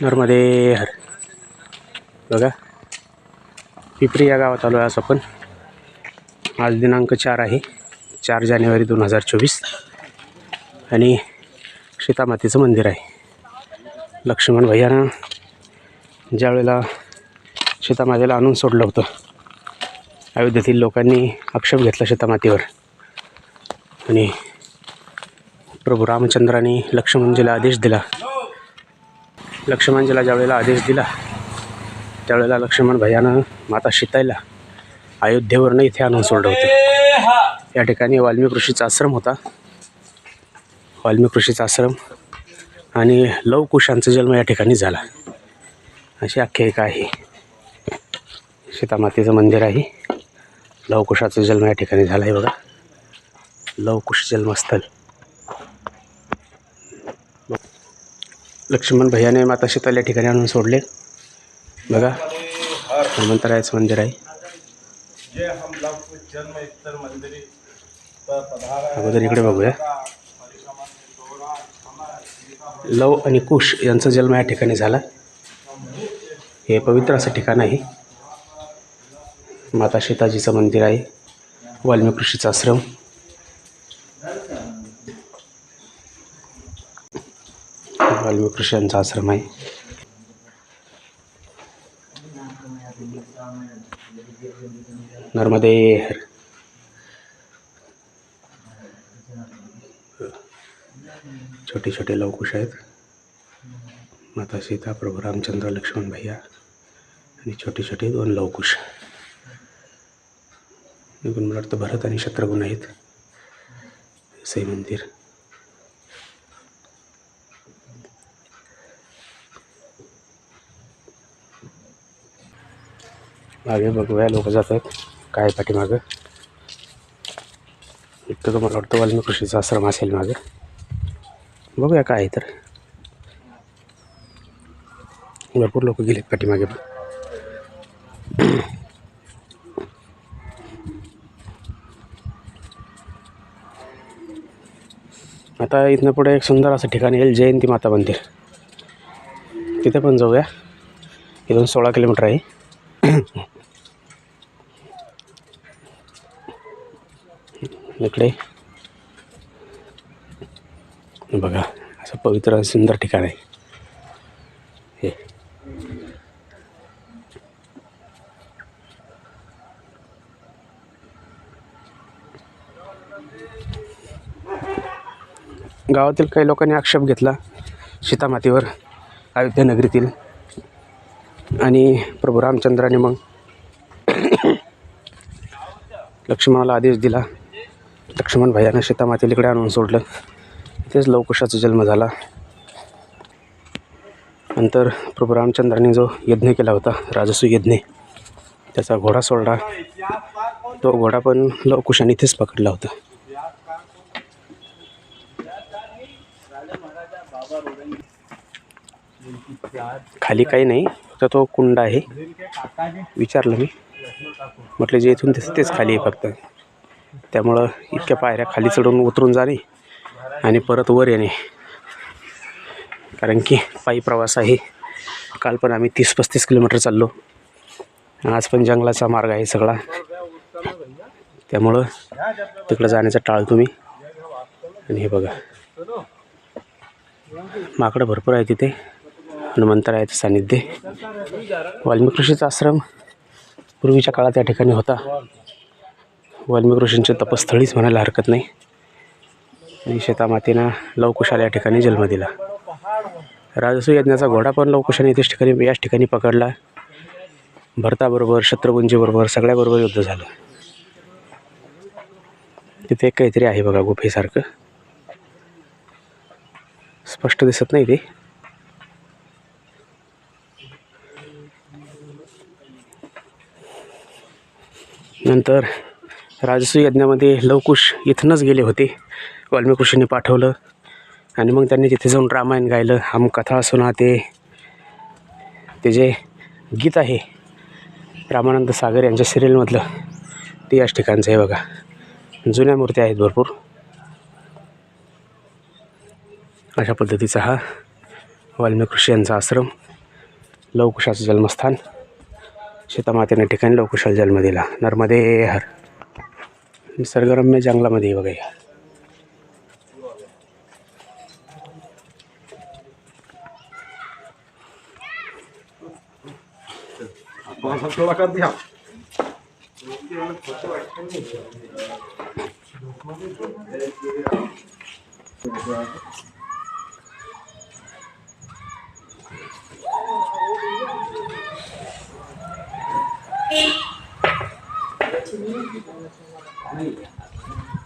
नर्मदे हर बघा. पिपरी या गावात आलो आहे आज आपण आज दिनांक चार आहे. चार जानेवारी दोन हजार चोवीस. आणि सीतामातेचं मंदिर आहे. लक्ष्मण भैयानं ज्यावेळेला सीतामातेला आणून सोडलं होतं अयोध्येतील लोकांनी आक्षेप घेतला सीतामातेवर. आणि प्रभू रामचंद्राने लक्ष्मणजीला आदेश दिला. लक्ष्मणजीला ज्यावेळेला आदेश दिला त्यावेळेला लक्ष्मण भैयानं माता शीताईला अयोध्येवरनं इथे आणून सोडलं होतं. या ठिकाणी वाल्मिक ऋषीचा आश्रम होता. वाल्मिक ऋषीचा आश्रम आणि लवकुशांचा जन्म या ठिकाणी झाला. अशी आख्यायिका आहे. सीतामातेचं मंदिर आहे. लवकुशाचा जन्म या ठिकाणी झाला आहे बघा. लवकुश जन्मस्थल. लक्ष्मण भैयाने माता शीतल या ठिकाणी आणून सोडले. बघा हनुमंतरायाचं मंदिर आहे. अगोदर इकडे बघूया. लव आणि कुश यांचा जन्म या ठिकाणी झाला. हे पवित्र असं ठिकाण आहे. माता सीताजीचं मंदिर आहे. वाल्मिक ऋषीचा आश्रम. वाल्मिक आश्रम आहे. नर्मदे हर. छोटे छोटे लवकुश आहेत. माता सीता प्रभू रामचंद्र लक्ष्मण भैया आणि छोटे छोटे दोन लवकुश. एकूण मला वाटतं भरत आणि शत्रुघ्न आहेत. असे मंदिर. मागे बघूया लोक जातात. काय पाठीमागं? इतकं तुम्हाला वाटतं वाल्मी कृषीचा आश्रम असेल मागं. बघूया काय आहे तर. भरपूर लोक गेलेत पाठीमागे पण. आता इथनं पुढे एक सुंदर असं ठिकाण येईल जयंती माता मंदिर. तिथे पण जाऊया. इथून सोळा किलोमीटर आहे. इकडे. बघा असं पवित्र सुंदर ठिकाण आहे. हे. गावातील काही लोकांनी आक्षेप घेतला सीतामातीवर अयोध्या नगरीतील. आणि प्रभू रामचंद्राने मग लक्ष्मणाला आदेश दिला. लक्ष्मण भैयानं सीतामातेला इकडे आणून सोडलं. तेच लवकुशाचा जन्म झाला. नंतर प्रभू रामचंद्राने जो यज्ञ केला होता राजसू यज्ञ त्याचा घोडा सोडला. तो घोडा पण लवकुशाने इथेच पकडला होता. खाली काही नाही तर तो कुंड आहे. विचारलं मी. म्हटलं जे इथून दिसतं तेच खाली आहे फक्त. त्यामुळं इतक्या पायऱ्या खाली चढून उतरून जाणे आणि परत वर येणे. कारण की पायी प्रवास आहे. काल पण आम्ही तीस पस्तीस किलोमीटर चाललो. आज पण जंगलाचा मार्ग आहे सगळा. त्यामुळं तिकडं जाण्याचं टाळतो मी आणि हे बघा. माकडं भरपूर आहे तिथे हनुमंतरायाचं सान्निध्य वाल्मिकृषीचा आश्रम पूर्वीच्या काळात या ठिकाणी होता. वाल्मिक ऋषींचे तपस्थळीच म्हणायला हरकत नाही. आणि शेतामातीनं लवकुशाला या ठिकाणी जन्म दिला. राजसू यज्ञाचा घोडा पण लवकुशाने इथेच ठिकाणी याच ठिकाणी पकडला. भरताबरोबर शत्रुघ्नजीबरोबर सगळ्याबरोबर युद्ध झालं. तिथे एक काहीतरी आहे बघा गुफेसारखं. स्पष्ट दिसत नाही ते. नंतर राजसू यज्ञामध्ये लवकुश इथनंच गेले होते. वाल्मिक पाठवलं आणि मग त्यांनी तिथे जाऊन रामायण गायलं. हम कथा सुना ते ते जे गीत आहे रामानंद सागर यांच्या सिरियलमधलं ते याच ठिकाणचं आहे बघा. जुन्या मूर्त्या आहेत भरपूर. अशा पद्धतीचा हा वाल्मिकृषी यांचा आश्रम लवकुशाचं जन्मस्थान. सीतामातेने ठिकाणी लवकुशाला जन्म दिला. नर्मदे हर. निसर्गरम्य जंगलामध्ये बघा. थोड़ा 哎呀！